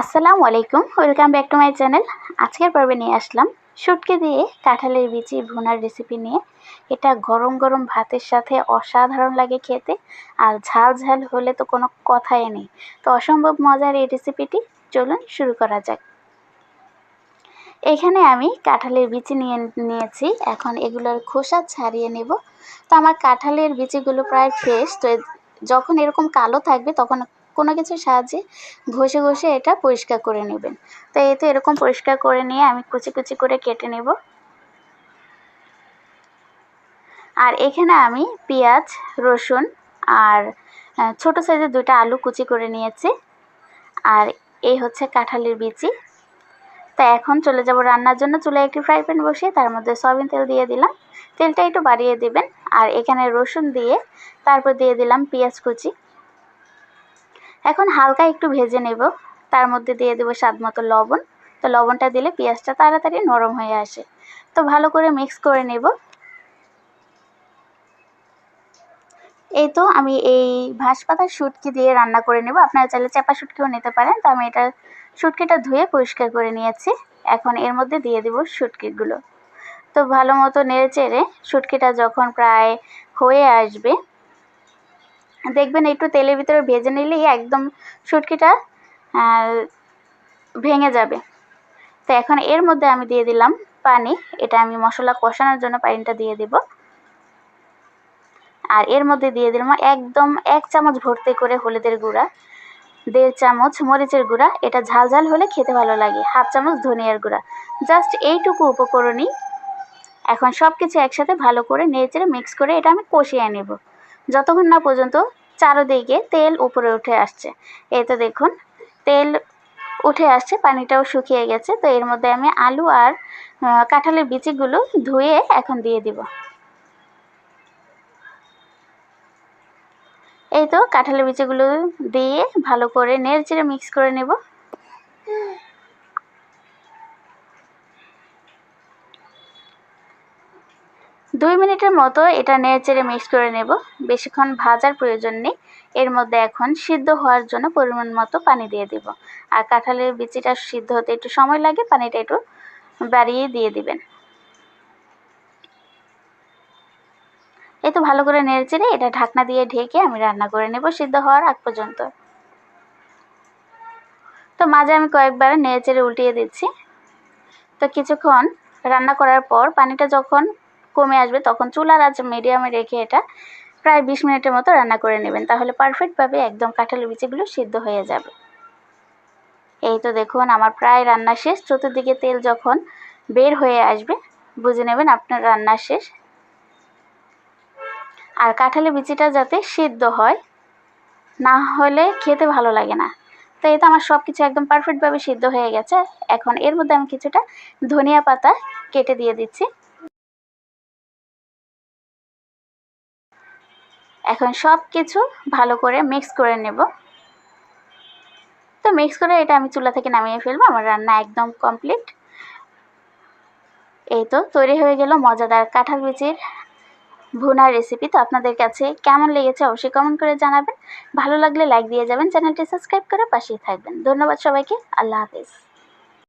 আসসালামু আলাইকুম welcome back to my channel আজকের পর্বে নিয়ে আসলাম শুটকি দিয়ে কাঁঠালের বিচি ভুনার রেসিপি নিয়ে। এটা গরম গরম ভাতের সাথে অসাধারণ লাগে খেতে, আর ঝাল ঝাল হলে তো কোনো কথাই নেই। তো অসম্ভব মজার এই রেসিপিটি চলুন শুরু করা যাক। এখানে আমি কাঁঠালের বিচি নিয়ে নিয়েছি, এখন এগুলোর খোসা ছাড়িয়ে নেব। তো আমার কাঁঠালের বিচিগুলো প্রায় ফ্রেশ তো যখন এরকম কালো থাকবে তখন কোনো কিছুর সাহায্যে ঘষে ঘষে এটা পরিষ্কার করে নেবেন। তো এই তো এরকম পরিষ্কার করে নিয়ে আমি কুচি কুচি করে কেটে নেব। আর এখানে আমি পেঁয়াজ, রসুন আর ছোট সাইজের দুটো আলু কুচি করে নিয়েছি। আর এই হচ্ছে কাঁঠালের বিচি। তা এখন চলে যাব রান্নার জন্য। চুলায় একটি ফ্রাই প্যান বসিয়ে তার মধ্যে সয়াবিন তেল দিয়ে দিলাম। তেলটা একটু বাড়িয়ে দিবেন। আর এখানে রসুন দিয়ে তারপর দিয়ে দিলাম পেঁয়াজ কুচি। এখন হালকা একটু ভেজে নেব। তার মধ্যে দিয়ে দেবো স্বাদ মতো লবণ। তো লবণটা দিলে পেঁয়াজটা তাড়াতাড়ি নরম হয়ে আসে। তো ভালো করে মিক্স করে নেব। এই তো আমি এই ভাস পাতার শুটকি দিয়ে রান্না করে নেব। আপনারা চাইলে চাপা শুটকিও নিতে পারেন। তো আমি এটা শুটকিটা ধুয়ে পরিষ্কার করে নিয়েছি। এখন এর মধ্যে দিয়ে দেবো শুটকিগুলো। তো ভালো মতো নেড়ে চেড়ে শুটকিটা যখন প্রায় হয়ে আসবে দেখবেন একটু তেলের ভিতরে ভেজে নিলেই একদম শুটকিটা ভেঙে যাবে। তো এখন এর মধ্যে আমি দিয়ে দিলাম পানি। এটা আমি মশলা কষানোর জন্য পানিটা দিয়ে দিব। আর এর মধ্যে দিয়ে দিলাম একদম এক চামচ ভর্তি করে হলুদের গুঁড়া, দেড় চামচ মরিচের গুঁড়া। এটা ঝাল ঝাল হলে খেতে ভালো লাগে। হাফ চামচ ধনিয়ার গুঁড়া। জাস্ট এইটুকু উপকরণই। এখন সব কিছু একসাথে ভালো করে নেড়ে মিক্স করে এটা আমি কষিয়ে নেব। যতক্ষণ না পর্যন্ত চারোদিকে তেল উপরে উঠে আসছে। এই তো দেখুন, তেল উঠে আসছে, পানিটাও শুকিয়ে গেছে। তো এর মধ্যে আমি আলু আর কাঁঠালের বিচিগুলো ধুয়ে এখন দিয়ে দিব। এই তো কাঁঠালের বিচিগুলো দিয়ে ভালো করে নেড়ে মিক্স করে নেব। দুই মিনিটের মতো এটা নেড়েচেড়ে মিক্স করে নেব। বেশিক্ষণ ভাজার প্রয়োজন নেই। এর মধ্যে এখন সিদ্ধ হওয়ার জন্য পরিমাণ মতো পানি দিয়ে দেব। আর কাঁঠালের বিচিটা সিদ্ধ হতে একটু সময় লাগে, পানিটা একটু বাড়িয়ে দিয়ে দিবেন। এই তো ভালো করে নেড়েচেড়ে এটা ঢাকনা দিয়ে ঢেকে আমি রান্না করে নেব সিদ্ধ হওয়ার আগ পর্যন্ত। তো মাঝে আমি কয়েকবার নেড়েচেড়ে উল্টিয়ে দিচ্ছি। তো কিছুক্ষণ রান্না করার পর পানিটা যখন কমে আসবে, তখন চুলার আজ মিডিয়ামে রেখে এটা প্রায় বিশ মিনিটের মতো রান্না করে নেবেন। তাহলে পারফেক্টভাবে একদম কাঁঠালের বিচিগুলো সিদ্ধ হয়ে যাবে। এই তো দেখুন, আমার প্রায় রান্না শেষ। চতুর্দিকে তেল যখন বের হয়ে আসবে, বুঝে নেবেন আপনার রান্না শেষ। আর কাঁঠালের বিচিটা যাতে সিদ্ধ হয়, না হলে খেতে ভালো লাগে না। তো এই তো আমার সব কিছু একদম পারফেক্টভাবে সিদ্ধ হয়ে গেছে। এখন এর মধ্যে আমি কিছুটা ধনিয়া পাতা কেটে দিয়ে দিচ্ছি। এখন সব কিছু ভালো করে মিক্স করে নেব। তো মিক্স করে এটা আমি চুলা থেকে নামিয়ে ফেলব, আমার রান্না একদম কমপ্লিট এই তো তৈরি হয়ে গেল মজাদার কাঁঠাল বিচির ভুনার রেসিপি তো আপনাদের কাছে কেমন লেগেছে অবশ্যই কমেন্ট করে জানাবেন। ভালো লাগলে লাইক দিয়ে যাবেন, চ্যানেলটি সাবস্ক্রাইব করে পাশেই থাকবেন। ধন্যবাদ সবাইকে, আল্লাহ হাফেজ।